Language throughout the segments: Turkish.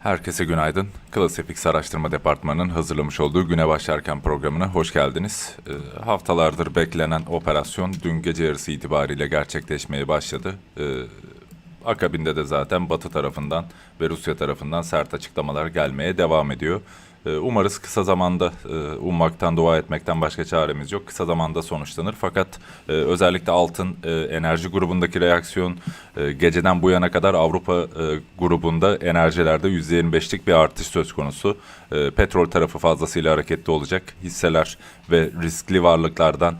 Herkese günaydın. Klasifix Araştırma Departmanı'nın hazırlamış olduğu Güne Başlarken programına hoş geldiniz. Ee, haftalardır beklenen operasyon dün gece yarısı itibariyle gerçekleşmeye başladı. Ee, akabinde de zaten Batı tarafından ve Rusya tarafından sert açıklamalar gelmeye devam ediyor. Ee, umarız kısa zamanda e, ummaktan, dua etmekten başka çaremiz yok. Kısa zamanda sonuçlanır. Fakat e, özellikle altın e, enerji grubundaki reaksiyon geceden bu yana kadar Avrupa grubunda enerjilerde %25'lik bir artış söz konusu. Petrol tarafı fazlasıyla hareketli olacak. Hisseler ve riskli varlıklardan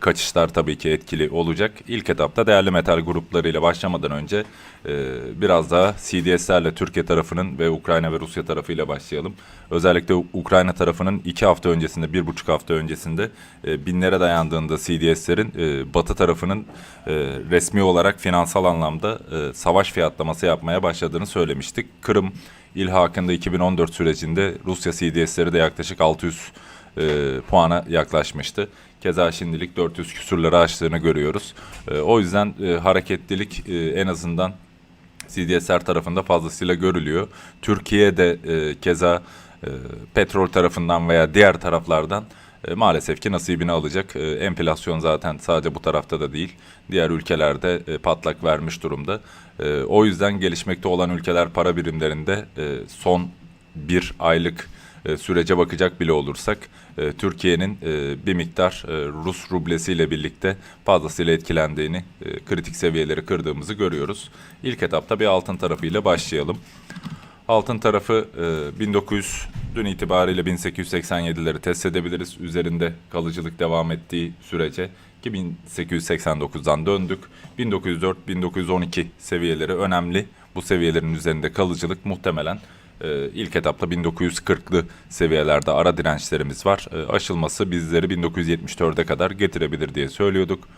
kaçışlar tabii ki etkili olacak. İlk etapta değerli metal gruplarıyla başlamadan önce biraz daha CDS'lerle Türkiye tarafının ve Ukrayna ve Rusya tarafıyla başlayalım. Özellikle Ukrayna tarafının iki hafta öncesinde, bir buçuk hafta öncesinde e, binlere dayandığında CDS'lerin e, Batı tarafının e, resmi olarak finansal anlamda savaş fiyatlaması yapmaya başladığını söylemiştik. Kırım ilhakında 2014 sürecinde Rusya CDS'leri de yaklaşık 600 e, puana yaklaşmıştı. Keza şimdilik 400 küsurları aştığını görüyoruz. E, o yüzden e, hareketlilik e, en azından CDSR tarafında fazlasıyla görülüyor. Türkiye'de e, keza e, petrol tarafından veya diğer taraflardan e, maalesef ki nasibini alacak. E, enflasyon zaten sadece bu tarafta da değil, diğer ülkelerde e, patlak vermiş durumda. E, o yüzden gelişmekte olan ülkeler para birimlerinde e, son bir aylık e, sürece bakacak bile olursak e, Türkiye'nin e, bir miktar Rus rublesiyle birlikte fazlasıyla etkilendiğini, kritik seviyeleri kırdığımızı görüyoruz. İlk etapta bir altın tarafıyla başlayalım. Altın tarafı e, 1900 dün itibariyle 1887'leri test edebiliriz. Üzerinde kalıcılık devam ettiği sürece ki 1889'dan döndük. 1904-1912 seviyeleri önemli. Bu seviyelerin üzerinde kalıcılık muhtemelen e, ilk etapta 1940'lı seviyelerde ara dirençlerimiz var. E, aşılması bizleri 1974'e kadar getirebilir diye söylüyorduk.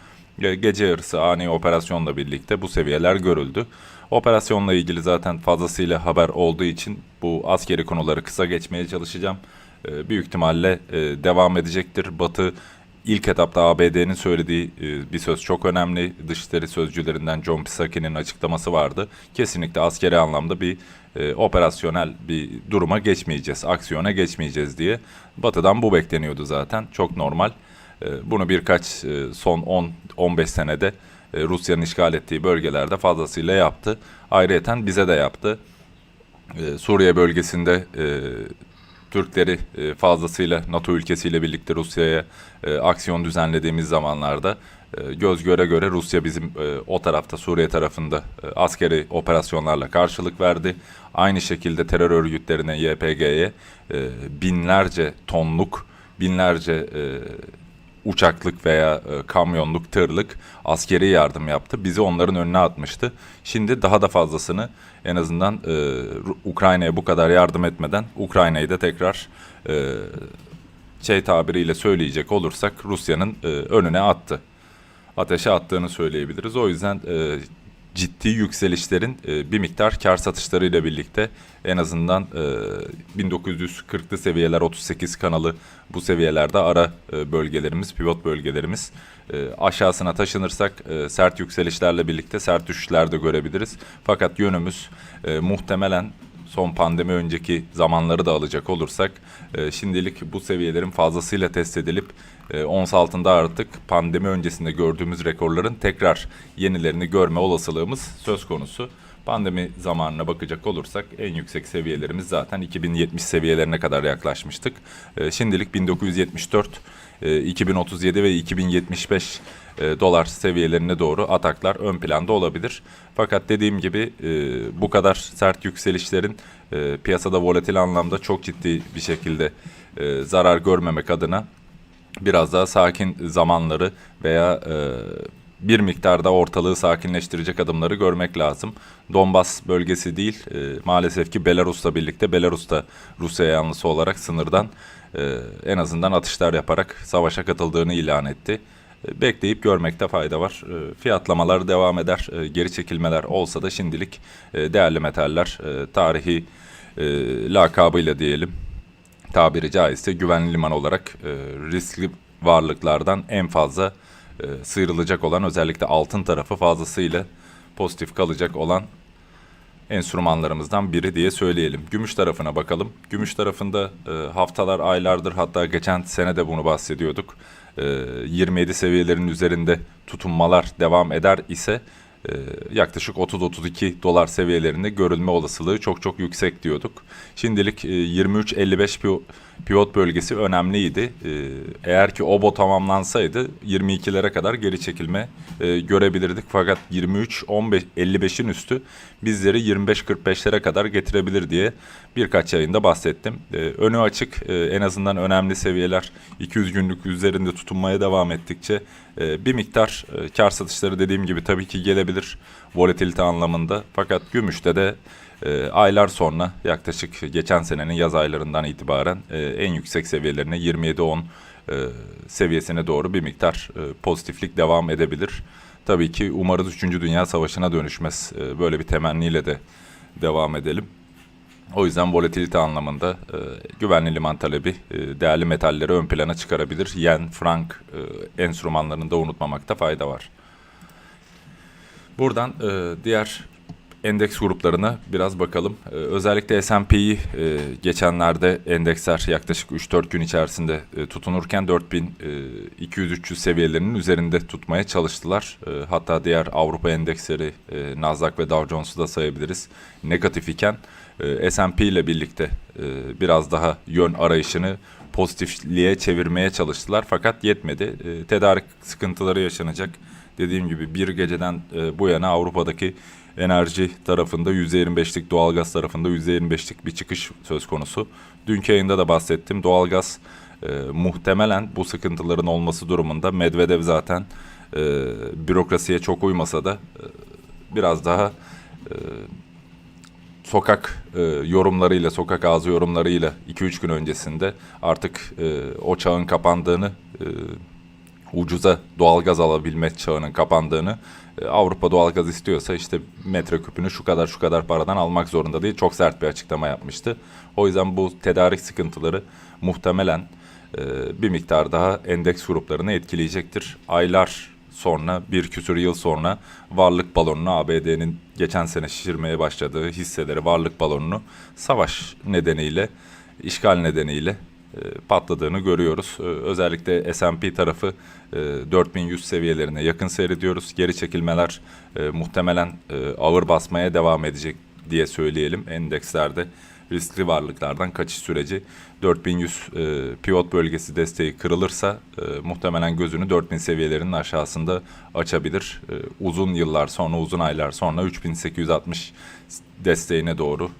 E, gece yarısı ani operasyonla birlikte bu seviyeler görüldü. Operasyonla ilgili zaten fazlasıyla haber olduğu için bu askeri konuları kısa geçmeye çalışacağım. Büyük ihtimalle e, devam edecektir. Batı ilk etapta ABD'nin söylediği e, bir söz çok önemli. Dışişleri sözcülerinden John Psaki'nin açıklaması vardı. Kesinlikle askeri anlamda bir e, operasyonel bir duruma geçmeyeceğiz, aksiyona geçmeyeceğiz diye. Batı'dan bu bekleniyordu zaten. Çok normal. E, bunu birkaç e, son 10-15 senede e, Rusya'nın işgal ettiği bölgelerde fazlasıyla yaptı. Ayrıyeten bize de yaptı. E, Suriye bölgesinde e, Türkleri e, fazlasıyla NATO ülkesiyle birlikte Rusya'ya e, aksiyon düzenlediğimiz zamanlarda e, göz göre göre Rusya bizim o tarafta Suriye tarafında askeri operasyonlarla karşılık verdi. Aynı şekilde terör örgütlerine YPG'ye binlerce tonluk, binlerce uçaklık veya e, kamyonluk, tırlık askeri yardım yaptı. Bizi onların önüne atmıştı. Şimdi daha da fazlasını en azından e, Ukrayna'ya bu kadar yardım etmeden Ukrayna'yı da tekrar e, şey tabiriyle söyleyecek olursak Rusya'nın e, önüne attı. Ateşe attığını söyleyebiliriz. O yüzden e, ciddi yükselişlerin e, bir miktar kar satışlarıyla birlikte en azından e, 1940'lı seviyeler 38 kanalı bu seviyelerde ara e, bölgelerimiz, pivot bölgelerimiz e, aşağısına taşınırsak sert yükselişlerle birlikte sert düşüşler de görebiliriz. Fakat yönümüz muhtemelen son pandemi önceki zamanları da alacak olursak şimdilik bu seviyelerin fazlasıyla test edilip e, ons altında artık pandemi öncesinde gördüğümüz rekorların tekrar yenilerini görme olasılığımız söz konusu. Pandemi zamanına bakacak olursak en yüksek seviyelerimiz zaten 2070 seviyelerine kadar yaklaşmıştık. E, şimdilik 1974, e, 2037 ve 2075 e, dolar seviyelerine doğru ataklar ön planda olabilir. Fakat dediğim gibi e, bu kadar sert yükselişlerin e, piyasada volatil anlamda çok ciddi bir şekilde e, zarar görmemek adına biraz daha sakin zamanları veya e, bir miktarda ortalığı sakinleştirecek adımları görmek lazım. Donbas bölgesi değil, e, maalesef ki Belarus'la birlikte Belarus da Rusya yanlısı olarak sınırdan e, en azından atışlar yaparak savaşa katıldığını ilan etti. E, bekleyip görmekte fayda var. E, fiyatlamalar devam eder, e, geri çekilmeler olsa da şimdilik e, değerli metaller e, tarihi e, lakabıyla diyelim tabiri caizse güvenli liman olarak e, riskli varlıklardan en fazla e, sıyrılacak olan özellikle altın tarafı fazlasıyla pozitif kalacak olan enstrümanlarımızdan biri diye söyleyelim. Gümüş tarafına bakalım. Gümüş tarafında e, haftalar, aylardır hatta geçen sene de bunu bahsediyorduk. E, 27 seviyelerin üzerinde tutunmalar devam eder ise e, yaklaşık 30-32 dolar seviyelerinde görülme olasılığı çok çok yüksek diyorduk. Şimdilik e, 23-55 piyo- pivot bölgesi önemliydi. E, eğer ki obo tamamlansaydı 22'lere kadar geri çekilme e, görebilirdik. Fakat 23-55'in üstü bizleri 25-45'lere kadar getirebilir diye birkaç yayında bahsettim. E, önü açık e, en azından önemli seviyeler 200 günlük üzerinde tutunmaya devam ettikçe e, bir miktar kar satışları dediğim gibi tabii ki gelebilir volatilite anlamında. Fakat gümüşte de e, aylar sonra yaklaşık geçen senenin yaz aylarından itibaren e, en yüksek seviyelerine 27-10 e, seviyesine doğru bir miktar e, pozitiflik devam edebilir. Tabii ki umarız 3. Dünya Savaşı'na dönüşmez. E, böyle bir temenniyle de devam edelim. O yüzden volatilite anlamında e, güvenli liman talebi e, değerli metalleri ön plana çıkarabilir. Yen, frank e, enstrümanlarını da unutmamakta fayda var. Buradan e, diğer endeks gruplarına biraz bakalım. E, özellikle S&P'yi e, geçenlerde endeksler yaklaşık 3-4 gün içerisinde e, tutunurken 4200-300 seviyelerinin üzerinde tutmaya çalıştılar. E, hatta diğer Avrupa endeksleri e, Nasdaq ve Dow Jones'u da sayabiliriz. Negatif iken e, S&P ile birlikte e, biraz daha yön arayışını pozitifliğe çevirmeye çalıştılar fakat yetmedi. E, tedarik sıkıntıları yaşanacak. Dediğim gibi bir geceden e, bu yana Avrupa'daki enerji tarafında %25'lik, doğalgaz tarafında %25'lik bir çıkış söz konusu. Dünkü yayında da bahsettim. Doğalgaz e, muhtemelen bu sıkıntıların olması durumunda Medvedev zaten e, bürokrasiye çok uymasa da e, biraz daha e, sokak e, yorumlarıyla, sokak ağzı yorumlarıyla 2-3 gün öncesinde artık e, o çağın kapandığını, e, ucuza doğalgaz alabilme çağının kapandığını, Avrupa doğalgaz istiyorsa işte metreküpünü şu kadar şu kadar paradan almak zorunda değil. Çok sert bir açıklama yapmıştı. O yüzden bu tedarik sıkıntıları muhtemelen e, bir miktar daha endeks gruplarını etkileyecektir. Aylar sonra bir küsur yıl sonra varlık balonunu ABD'nin geçen sene şişirmeye başladığı hisseleri varlık balonunu savaş nedeniyle işgal nedeniyle patladığını görüyoruz. E, özellikle S&P tarafı e, 4100 seviyelerine yakın seyrediyoruz. Geri çekilmeler e, muhtemelen e, ağır basmaya devam edecek diye söyleyelim. Endekslerde riskli varlıklardan kaçış süreci 4100 e, pivot bölgesi desteği kırılırsa e, muhtemelen gözünü 4000 seviyelerinin aşağısında açabilir. E, uzun yıllar sonra, uzun aylar sonra 3860 desteğine doğru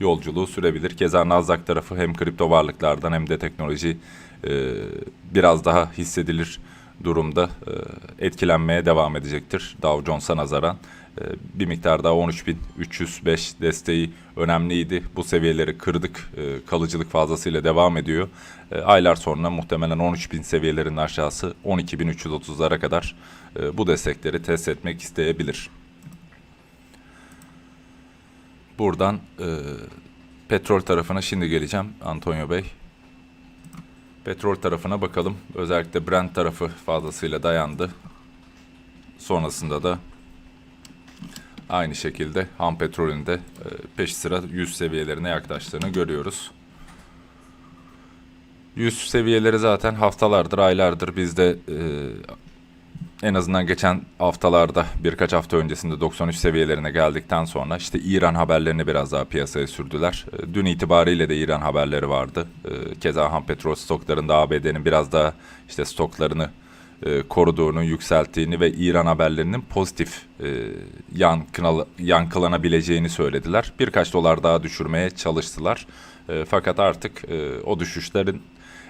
yolculuğu sürebilir. Keza Nasdaq tarafı hem kripto varlıklardan hem de teknoloji e, biraz daha hissedilir durumda e, etkilenmeye devam edecektir Dow Jones'a nazaran. E, bir miktar daha 13.305 desteği önemliydi. Bu seviyeleri kırdık. E, kalıcılık fazlasıyla devam ediyor. E, aylar sonra muhtemelen 13.000 seviyelerinin aşağısı 12.330'lara kadar e, bu destekleri test etmek isteyebilir. Buradan e, petrol tarafına şimdi geleceğim Antonio Bey. Petrol tarafına bakalım. Özellikle Brent tarafı fazlasıyla dayandı. Sonrasında da aynı şekilde ham petrolün de e, peş sıra 100 seviyelerine yaklaştığını görüyoruz. 100 seviyeleri zaten haftalardır, aylardır biz de e, en azından geçen haftalarda birkaç hafta öncesinde 93 seviyelerine geldikten sonra işte İran haberlerini biraz daha piyasaya sürdüler. E, Dün itibariyle de İran haberleri vardı. E, Keza ham petrol stoklarında ABD'nin biraz daha işte stoklarını e, koruduğunu, yükselttiğini ve İran haberlerinin pozitif e, yankınalı- yankılanabileceğini söylediler. Birkaç dolar daha düşürmeye çalıştılar. E, fakat artık o düşüşlerin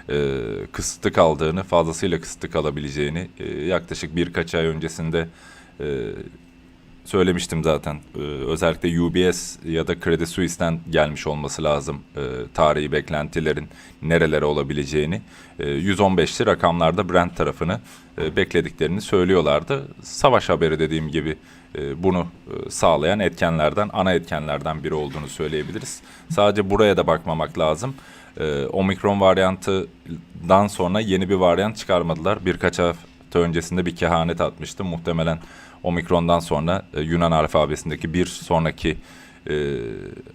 e, kısıtlı kaldığını, fazlasıyla kısıtlı kalabileceğini e, yaklaşık birkaç ay öncesinde e, söylemiştim zaten. E, özellikle UBS ya da Credit Suisse'den gelmiş olması lazım e, tarihi beklentilerin nerelere olabileceğini. E, 115'li rakamlarda Brent tarafını e, beklediklerini söylüyorlardı. Savaş haberi dediğim gibi e, bunu e, sağlayan etkenlerden, ana etkenlerden biri olduğunu söyleyebiliriz. Sadece buraya da bakmamak lazım. E, Omikron varyantından sonra yeni bir varyant çıkarmadılar. Birkaç hafta öncesinde bir kehanet atmıştı. Muhtemelen Omikron'dan sonra e, Yunan alfabesindeki bir sonraki e,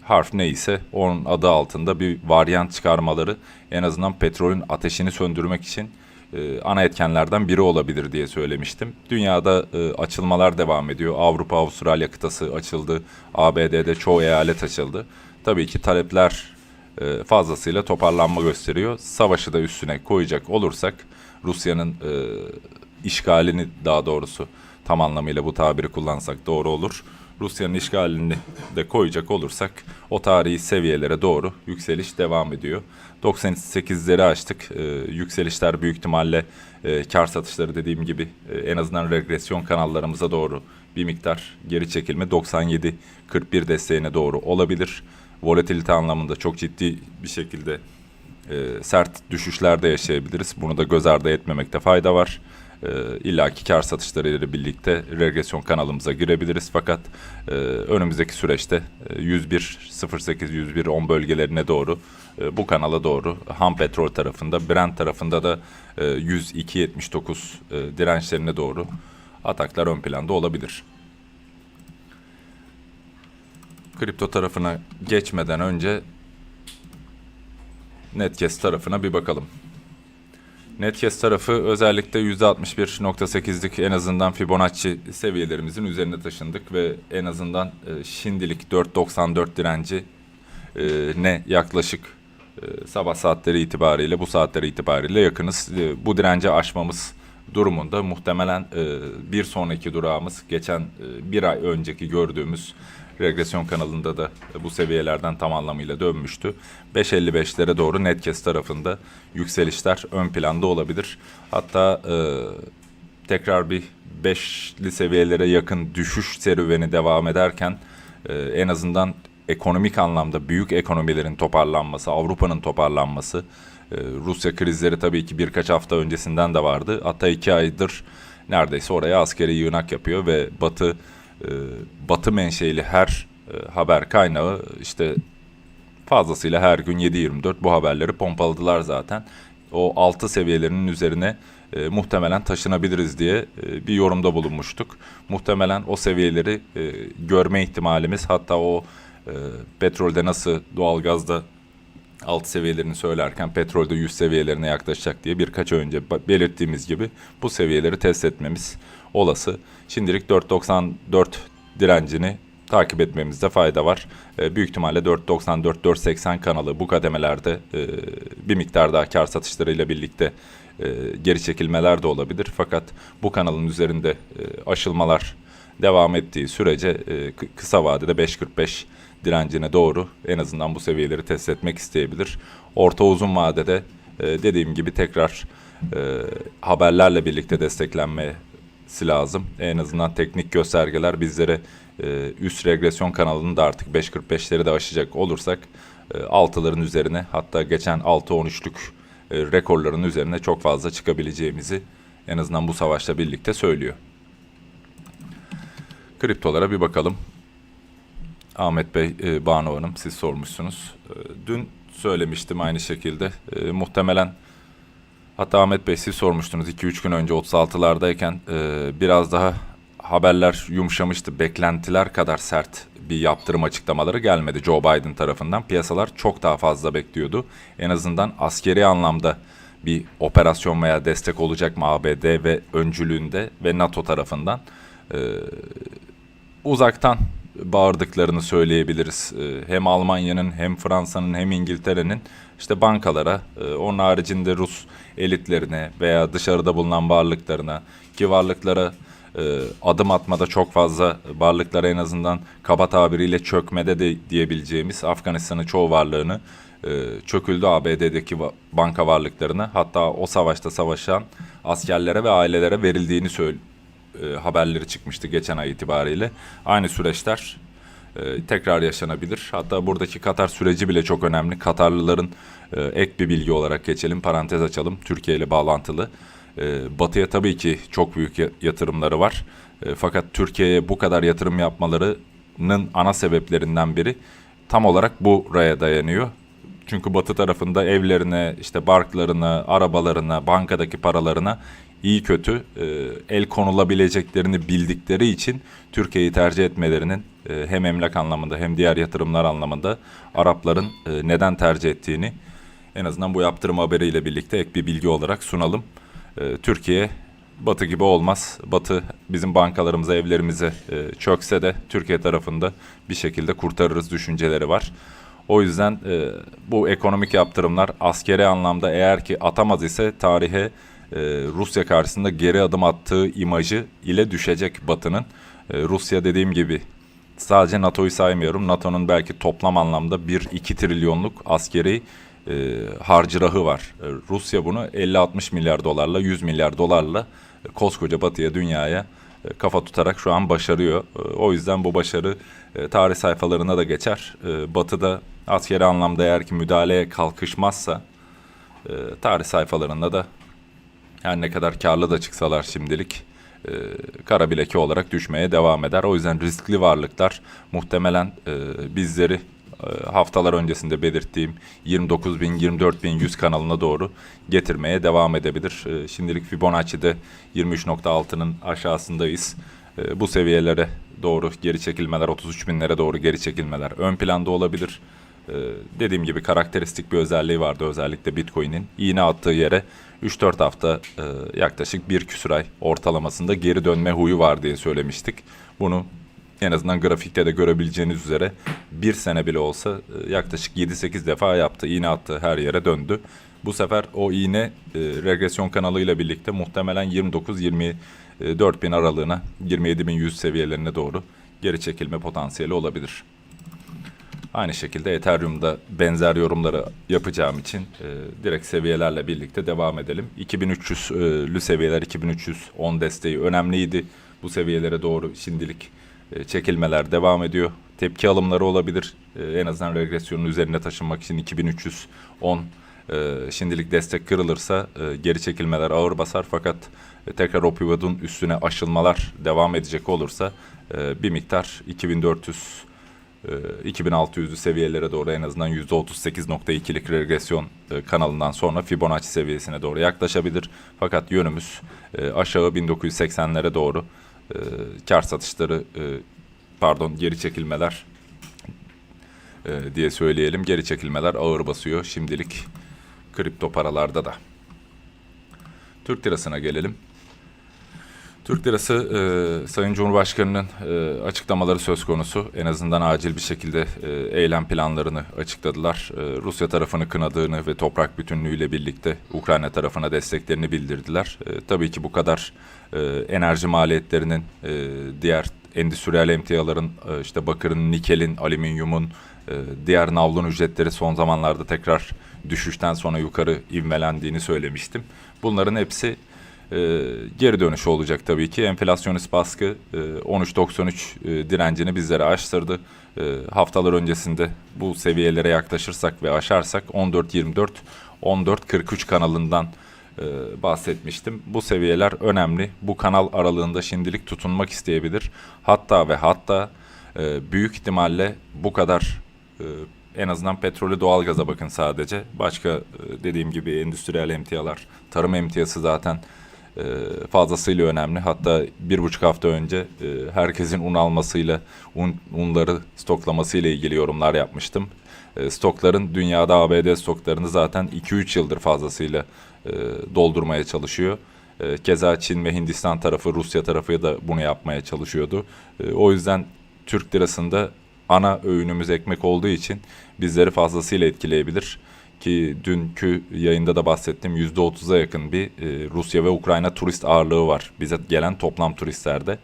harf neyse onun adı altında bir varyant çıkarmaları en azından petrolün ateşini söndürmek için e, ana etkenlerden biri olabilir diye söylemiştim. Dünyada e, açılmalar devam ediyor. Avrupa, Avustralya kıtası açıldı. ABD'de çoğu eyalet açıldı. Tabii ki talepler e, fazlasıyla toparlanma gösteriyor. Savaşı da üstüne koyacak olursak Rusya'nın e, işgalini daha doğrusu tam anlamıyla bu tabiri kullansak doğru olur. Rusya'nın işgalini de koyacak olursak o tarihi seviyelere doğru yükseliş devam ediyor. 98'leri açtık. Ee, yükselişler büyük ihtimalle e, kar satışları dediğim gibi e, en azından regresyon kanallarımıza doğru bir miktar geri çekilme 97-41 desteğine doğru olabilir. Volatilite anlamında çok ciddi bir şekilde e, sert düşüşlerde yaşayabiliriz. Bunu da göz ardı etmemekte fayda var. E, İlla ki kar satışlarıyla birlikte regresyon kanalımıza girebiliriz. Fakat e, önümüzdeki süreçte e, 101.08-101.10 bölgelerine doğru e, bu kanala doğru ham petrol tarafında, Brent tarafında da e, 102.79 e, dirençlerine doğru ataklar ön planda olabilir. Kripto tarafına geçmeden önce Netcast tarafına bir bakalım. Netcast tarafı özellikle %61.8'lik en azından Fibonacci seviyelerimizin üzerine taşındık ve en azından e, şimdilik 4.94 direnci e, ne yaklaşık e, sabah saatleri itibariyle bu saatleri itibariyle yakınız. E, bu direnci aşmamız durumunda muhtemelen e, bir sonraki durağımız geçen e, bir ay önceki gördüğümüz regresyon kanalında da bu seviyelerden tam anlamıyla dönmüştü. 5.55'lere doğru Netcast tarafında yükselişler ön planda olabilir. Hatta e, tekrar bir 5'li seviyelere yakın düşüş serüveni devam ederken e, en azından ekonomik anlamda büyük ekonomilerin toparlanması, Avrupa'nın toparlanması, e, Rusya krizleri tabii ki birkaç hafta öncesinden de vardı. Hatta iki aydır neredeyse oraya askeri yığınak yapıyor ve Batı Batı menşeli her e, haber kaynağı işte fazlasıyla her gün 7-24 bu haberleri pompaladılar zaten. O 6 seviyelerinin üzerine e, muhtemelen taşınabiliriz diye e, bir yorumda bulunmuştuk. Muhtemelen o seviyeleri e, görme ihtimalimiz hatta o e, petrolde nasıl doğalgazda alt seviyelerini söylerken petrolde 100 seviyelerine yaklaşacak diye birkaç önce belirttiğimiz gibi bu seviyeleri test etmemiz olası. Şimdilik 4.94 direncini takip etmemizde fayda var. E, büyük ihtimalle 4.94-4.80 kanalı bu kademelerde e, bir miktar daha kar satışlarıyla birlikte e, geri çekilmeler de olabilir. Fakat bu kanalın üzerinde e, aşılmalar devam ettiği sürece e, kı- kısa vadede 5.45 direncine doğru en azından bu seviyeleri test etmek isteyebilir. Orta uzun vadede e, dediğim gibi tekrar e, haberlerle birlikte desteklenmesi lazım. En azından teknik göstergeler bizlere e, üst regresyon kanalını da artık 5.45'leri de aşacak olursak e, 6'ların üzerine hatta geçen 6-13'lük e, rekorların üzerine çok fazla çıkabileceğimizi en azından bu savaşla birlikte söylüyor. Kriptolara bir bakalım. Ahmet Bey, e, Banu Hanım siz sormuşsunuz. E, dün söylemiştim aynı şekilde. E, muhtemelen hatta Ahmet Bey siz sormuştunuz 2-3 gün önce 36'lardayken e, biraz daha haberler yumuşamıştı. Beklentiler kadar sert bir yaptırım açıklamaları gelmedi Joe Biden tarafından. Piyasalar çok daha fazla bekliyordu. En azından askeri anlamda bir operasyon veya destek olacak mı ABD ve öncülüğünde ve NATO tarafından Ee, uzaktan bağırdıklarını söyleyebiliriz. Ee, Hem Almanya'nın hem Fransa'nın hem İngiltere'nin işte bankalara, e, onun haricinde Rus elitlerine veya dışarıda bulunan varlıklarına ki varlıklara e, adım atmada çok fazla varlıklara en azından kaba tabiriyle çökmede de diyebileceğimiz Afganistan'ın çoğu varlığını e, çöküldü ABD'deki banka varlıklarına hatta o savaşta savaşan askerlere ve ailelere verildiğini söyle e, haberleri çıkmıştı geçen ay itibariyle. Aynı süreçler e, tekrar yaşanabilir. Hatta buradaki Katar süreci bile çok önemli. Katarlıların e, ek bir bilgi olarak geçelim, parantez açalım. Türkiye ile bağlantılı. E, Batı'ya tabii ki çok büyük ya- yatırımları var. Fakat Türkiye'ye bu kadar yatırım yapmalarının ana sebeplerinden biri tam olarak buraya dayanıyor. Çünkü batı tarafında evlerine, işte barklarına, arabalarına, bankadaki paralarına iyi kötü e, el konulabileceklerini bildikleri için Türkiye'yi tercih etmelerinin e, hem emlak anlamında hem diğer yatırımlar anlamında Arapların e, neden tercih ettiğini en azından bu yaptırım haberiyle birlikte ek bir bilgi olarak sunalım. E, Türkiye Batı gibi olmaz. Batı bizim bankalarımıza, evlerimize e, çökse de Türkiye tarafında bir şekilde kurtarırız düşünceleri var. O yüzden e, bu ekonomik yaptırımlar askeri anlamda eğer ki atamaz ise tarihe e, Rusya karşısında geri adım attığı imajı ile düşecek Batı'nın. E, Rusya dediğim gibi sadece NATO'yu saymıyorum. NATO'nun belki toplam anlamda 1-2 trilyonluk askeri e, harcırahı var. E, Rusya bunu 50-60 milyar dolarla, 100 milyar dolarla e, koskoca Batı'ya, dünyaya e, kafa tutarak şu an başarıyor. E, O yüzden bu başarı e, tarih sayfalarına da geçer. E, Batı'da askeri anlamda eğer ki müdahaleye kalkışmazsa e, tarih sayfalarında da her ne kadar karlı da çıksalar şimdilik e, kara bileki olarak düşmeye devam eder. O yüzden riskli varlıklar muhtemelen e, bizleri e, haftalar öncesinde belirttiğim 29 bin 24 bin 100 kanalına doğru getirmeye devam edebilir. E, şimdilik Fibonacci'de 23.6'nın aşağısındayız. E, bu seviyelere doğru geri çekilmeler 33 binlere doğru geri çekilmeler ön planda olabilir. Ee, dediğim gibi karakteristik bir özelliği vardı özellikle Bitcoin'in. iğne attığı yere 3-4 hafta e, yaklaşık bir küsur ay ortalamasında geri dönme huyu var diye söylemiştik. Bunu en azından grafikte de görebileceğiniz üzere bir sene bile olsa e, yaklaşık 7-8 defa yaptı. İğne attığı her yere döndü. Bu sefer o iğne e, regresyon kanalıyla birlikte muhtemelen 29-24 bin aralığına 27 bin 100 seviyelerine doğru geri çekilme potansiyeli olabilir. Aynı şekilde Ethereum'da benzer yorumları yapacağım için e, direkt seviyelerle birlikte devam edelim. 2300'lü seviyeler 2310 desteği önemliydi. Bu seviyelere doğru şimdilik e, çekilmeler devam ediyor. Tepki alımları olabilir. E, en azından regresyonun üzerine taşınmak için 2310 e, şimdilik destek kırılırsa e, geri çekilmeler ağır basar fakat e, tekrar o pivotun üstüne aşılmalar devam edecek olursa e, bir miktar 2400 e, 2600'lü seviyelere doğru en azından %38.2'lik regresyon e, kanalından sonra Fibonacci seviyesine doğru yaklaşabilir. Fakat yönümüz e, aşağı 1980'lere doğru e, kar satışları pardon geri çekilmeler diye söyleyelim. Geri çekilmeler ağır basıyor şimdilik kripto paralarda da. Türk lirasına gelelim. Türk lirası e, Sayın Cumhurbaşkanı'nın e, açıklamaları söz konusu. En azından acil bir şekilde e, eylem planlarını açıkladılar. E, Rusya tarafını kınadığını ve toprak bütünlüğüyle birlikte Ukrayna tarafına desteklerini bildirdiler. E, tabii ki bu kadar e, enerji maliyetlerinin e, diğer endüstriyel emtiaların e, işte bakırın, nikelin, alüminyumun, e, diğer navlun ücretleri son zamanlarda tekrar düşüşten sonra yukarı ivmelendiğini söylemiştim. Bunların hepsi e, geri dönüşü olacak tabii ki. Enflasyonist baskı e, 13.93 e, direncini bizlere aştırdı. E, haftalar öncesinde bu seviyelere yaklaşırsak ve aşarsak 14.24 14.43 kanalından e, bahsetmiştim. Bu seviyeler önemli. Bu kanal aralığında şimdilik tutunmak isteyebilir. Hatta ve hatta e, büyük ihtimalle bu kadar e, en azından petrolü doğalgaza bakın sadece. Başka e, dediğim gibi endüstriyel emtialar, tarım emtiası zaten fazlasıyla önemli. Hatta bir buçuk hafta önce e, herkesin un almasıyla, un, unları stoklamasıyla ilgili yorumlar yapmıştım. E, stokların dünyada ABD stoklarını zaten 2-3 yıldır fazlasıyla e, doldurmaya çalışıyor. E, Keza Çin ve Hindistan tarafı, Rusya tarafı da bunu yapmaya çalışıyordu. E, O yüzden Türk lirasında ana öğünümüz ekmek olduğu için bizleri fazlasıyla etkileyebilir. Ki dünkü yayında da bahsettim %30'a yakın bir e, Rusya ve Ukrayna turist ağırlığı var. Bize gelen toplam turistlerde.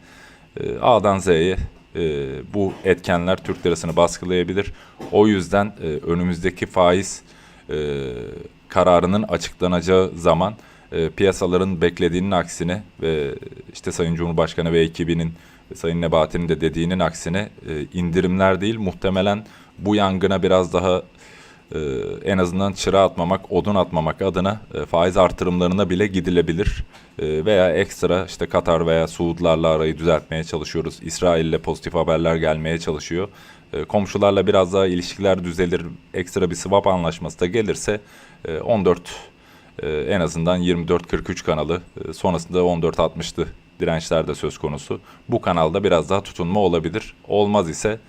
E, A'dan Z'ye e, bu etkenler Türk lirasını baskılayabilir. O yüzden e, önümüzdeki faiz e, kararının açıklanacağı zaman e, piyasaların beklediğinin aksine ve işte Sayın Cumhurbaşkanı ve ekibinin Sayın Nebati'nin de dediğinin aksine e, indirimler değil muhtemelen bu yangına biraz daha e, en azından çıra atmamak, odun atmamak adına e, faiz artırımlarına bile gidilebilir. E, veya ekstra işte Katar veya Suudlarla arayı düzeltmeye çalışıyoruz. İsrail'le pozitif haberler gelmeye çalışıyor. E, komşularla biraz daha ilişkiler düzelir, ekstra bir swap anlaşması da gelirse e, 14 e, en azından 24-43 kanalı e, sonrasında 14-60'lı dirençler de söz konusu. Bu kanalda biraz daha tutunma olabilir. Olmaz ise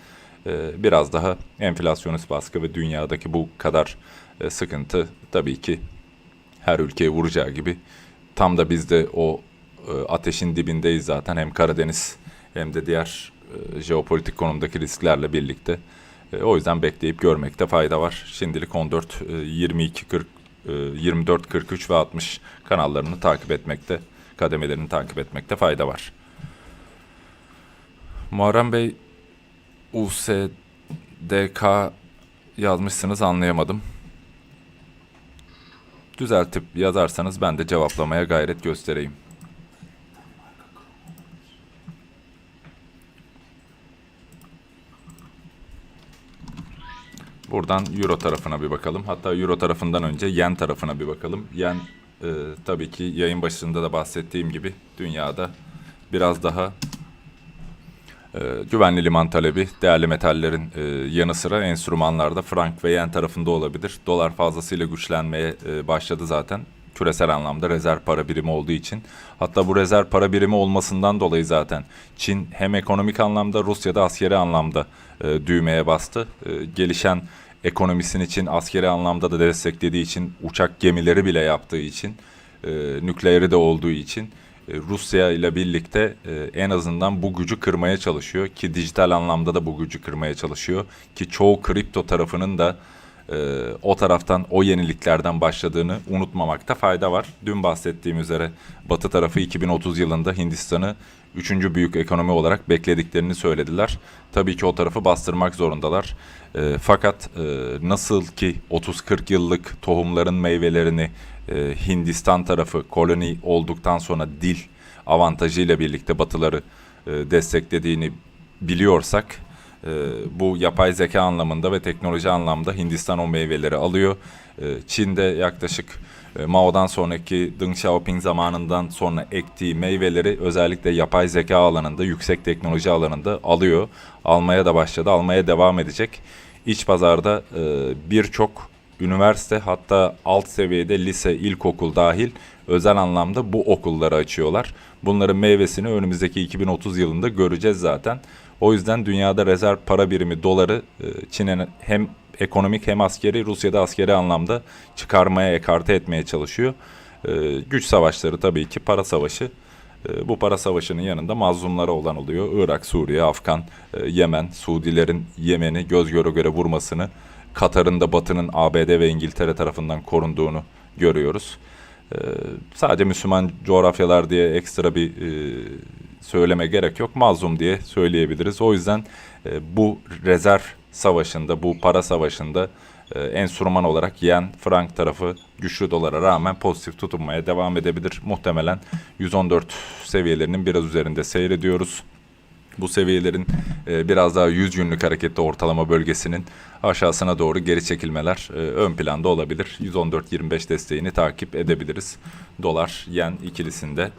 e, biraz daha enflasyonist baskı ve dünyadaki bu kadar e, sıkıntı tabii ki her ülkeye vuracağı gibi tam da biz de o e, ateşin dibindeyiz zaten hem Karadeniz hem de diğer e, jeopolitik konumdaki risklerle birlikte. E, o yüzden bekleyip görmekte fayda var. Şimdilik 14, e, 22, 40, e, 24, 43 ve 60 kanallarını takip etmekte, kademelerini takip etmekte fayda var. Muharrem Bey USDK yazmışsınız anlayamadım. Düzeltip yazarsanız ben de cevaplamaya gayret göstereyim. Buradan Euro tarafına bir bakalım. Hatta Euro tarafından önce Yen tarafına bir bakalım. Yen e, tabii ki yayın başında da bahsettiğim gibi dünyada biraz daha güvenli liman talebi, değerli metallerin e, yanı sıra enstrümanlarda frank ve yen tarafında olabilir. Dolar fazlasıyla güçlenmeye e, başladı zaten. Küresel anlamda rezerv para birimi olduğu için. Hatta bu rezerv para birimi olmasından dolayı zaten Çin hem ekonomik anlamda Rusya'da askeri anlamda e, düğmeye bastı. E, gelişen ekonomisini için askeri anlamda da desteklediği için uçak gemileri bile yaptığı için e, nükleeri de olduğu için Rusya ile birlikte e, en azından bu gücü kırmaya çalışıyor ki dijital anlamda da bu gücü kırmaya çalışıyor ki çoğu kripto tarafının da e, o taraftan o yeniliklerden başladığını unutmamakta fayda var. Dün bahsettiğim üzere Batı tarafı 2030 yılında Hindistan'ı üçüncü büyük ekonomi olarak beklediklerini söylediler. Tabii ki o tarafı bastırmak zorundalar. E, fakat e, nasıl ki 30-40 yıllık tohumların meyvelerini e, Hindistan tarafı koloni olduktan sonra dil avantajıyla birlikte batıları e, desteklediğini biliyorsak e, bu yapay zeka anlamında ve teknoloji anlamda Hindistan o meyveleri alıyor. E, Çin'de yaklaşık e, Mao'dan sonraki Deng Xiaoping zamanından sonra ektiği meyveleri özellikle yapay zeka alanında, yüksek teknoloji alanında alıyor. Almaya da başladı, almaya devam edecek. İç pazarda e, birçok üniversite hatta alt seviyede lise, ilkokul dahil özel anlamda bu okulları açıyorlar. Bunların meyvesini önümüzdeki 2030 yılında göreceğiz zaten. O yüzden dünyada rezerv para birimi doları e, Çin'e hem ekonomik hem askeri Rusya'da askeri anlamda çıkarmaya, ekarte etmeye çalışıyor. E, Güç savaşları tabii ki para savaşı. E, Bu para savaşının yanında mazlumlara olan oluyor. Irak, Suriye, Afgan, Yemen, Suudilerin Yemen'i göz göre göre vurmasını, Katar'ın da Batı'nın ABD ve İngiltere tarafından korunduğunu görüyoruz. Ee, sadece Müslüman coğrafyalar diye ekstra bir e, söyleme gerek yok. Mazlum diye söyleyebiliriz. O yüzden e, bu rezerv savaşında, bu para savaşında e, enstrüman olarak yen, frank tarafı güçlü dolara rağmen pozitif tutunmaya devam edebilir. Muhtemelen 114 seviyelerinin biraz üzerinde seyrediyoruz. Bu seviyelerin e, biraz daha 100 günlük hareketli ortalama bölgesinin aşağısına doğru geri çekilmeler e, ön planda olabilir. 114-25 desteğini takip edebiliriz. Dolar yen ikilisinde.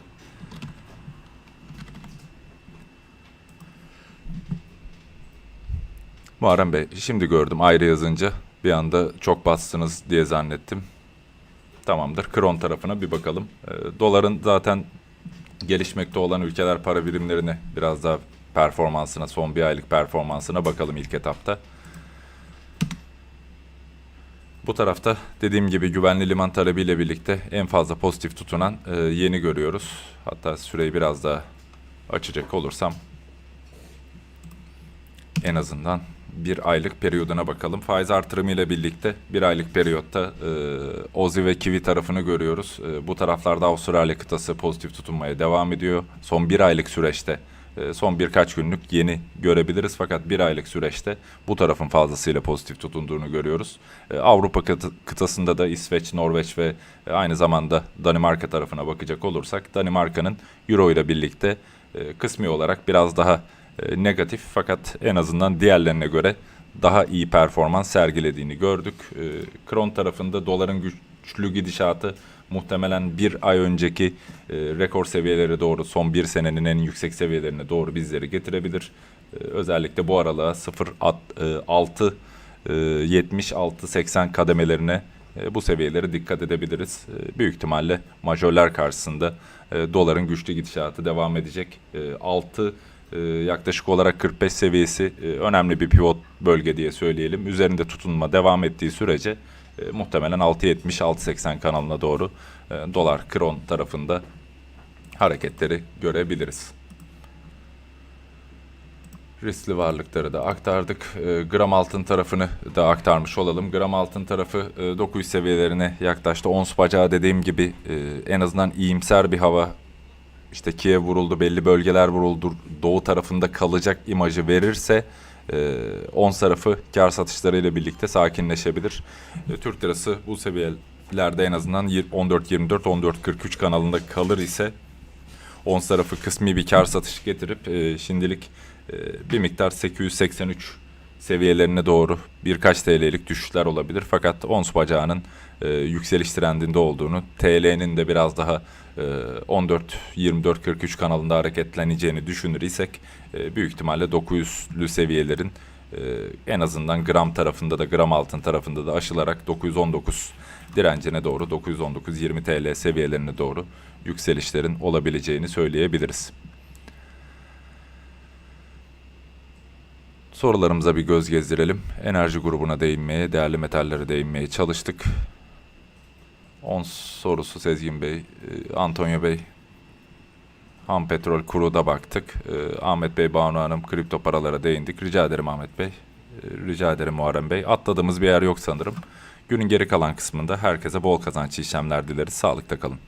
Muharrem Bey şimdi gördüm ayrı yazınca bir anda çok bastınız diye zannettim. Tamamdır. Kron tarafına bir bakalım. Ee, doların zaten gelişmekte olan ülkeler para birimlerine biraz daha performansına, son bir aylık performansına bakalım ilk etapta. Bu tarafta dediğim gibi güvenli liman talebiyle birlikte en fazla pozitif tutunan e, yeni görüyoruz. Hatta süreyi biraz daha açacak olursam en azından bir aylık periyoduna bakalım. Faiz artırımı ile birlikte bir aylık periyotta e, Ozi ve Kiwi tarafını görüyoruz. E, bu taraflarda Avustralya kıtası pozitif tutunmaya devam ediyor. Son bir aylık süreçte son birkaç günlük yeni görebiliriz. Fakat bir aylık süreçte bu tarafın fazlasıyla pozitif tutunduğunu görüyoruz. E, Avrupa kıta- kıtasında da İsveç, Norveç ve e, aynı zamanda Danimarka tarafına bakacak olursak Danimarka'nın Euro ile birlikte e, kısmi olarak biraz daha e, negatif fakat en azından diğerlerine göre daha iyi performans sergilediğini gördük. E, Kron tarafında doların güçlü gidişatı muhtemelen bir ay önceki e, rekor seviyelere doğru son bir senenin en yüksek seviyelerine doğru bizleri getirebilir. E, özellikle bu aralığa 0.6 e, 76-80 kademelerine e, bu seviyelere dikkat edebiliriz. E, büyük ihtimalle majörler karşısında e, doların güçlü gidişatı devam edecek. E, 6 e, yaklaşık olarak 45 seviyesi e, önemli bir pivot bölge diye söyleyelim. Üzerinde tutunma devam ettiği sürece e, muhtemelen 6.70-6.80 kanalına doğru e, dolar kron tarafında hareketleri görebiliriz. Riskli varlıkları da aktardık. E, gram altın tarafını da aktarmış olalım. Gram altın tarafı e, 900 seviyelerine yaklaştı. Ons bacağı dediğim gibi e, en azından iyimser bir hava işte Kiev vuruldu, belli bölgeler vuruldu, doğu tarafında kalacak imajı verirse ons tarafı kar satışlarıyla birlikte sakinleşebilir. E, Türk lirası bu seviyelerde en azından 14.24, 14.43 kanalında kalır ise ons tarafı kısmi bir kar satış getirip e, şimdilik e, bir miktar 883 seviyelerine doğru birkaç TL'lik düşüşler olabilir. Fakat ons bacağının e, yükseliş trendinde olduğunu, TL'nin de biraz daha e, 14-24-43 kanalında hareketleneceğini düşünür isek e, büyük ihtimalle 900'lü seviyelerin e, en azından gram tarafında da gram altın tarafında da aşılarak 919 direncine doğru 919-20 TL seviyelerine doğru yükselişlerin olabileceğini söyleyebiliriz. Sorularımıza bir göz gezdirelim. Enerji grubuna değinmeye, değerli metallere değinmeye çalıştık. 10 sorusu Sezgin Bey, e, Antonio Bey. Ham petrol kuruda baktık. E, Ahmet Bey, Banu Hanım kripto paralara değindik. Rica ederim Ahmet Bey. E, Rica ederim Muharrem Bey. Atladığımız bir yer yok sanırım. Günün geri kalan kısmında herkese bol kazançlı işlemler dileriz. Sağlıkta kalın.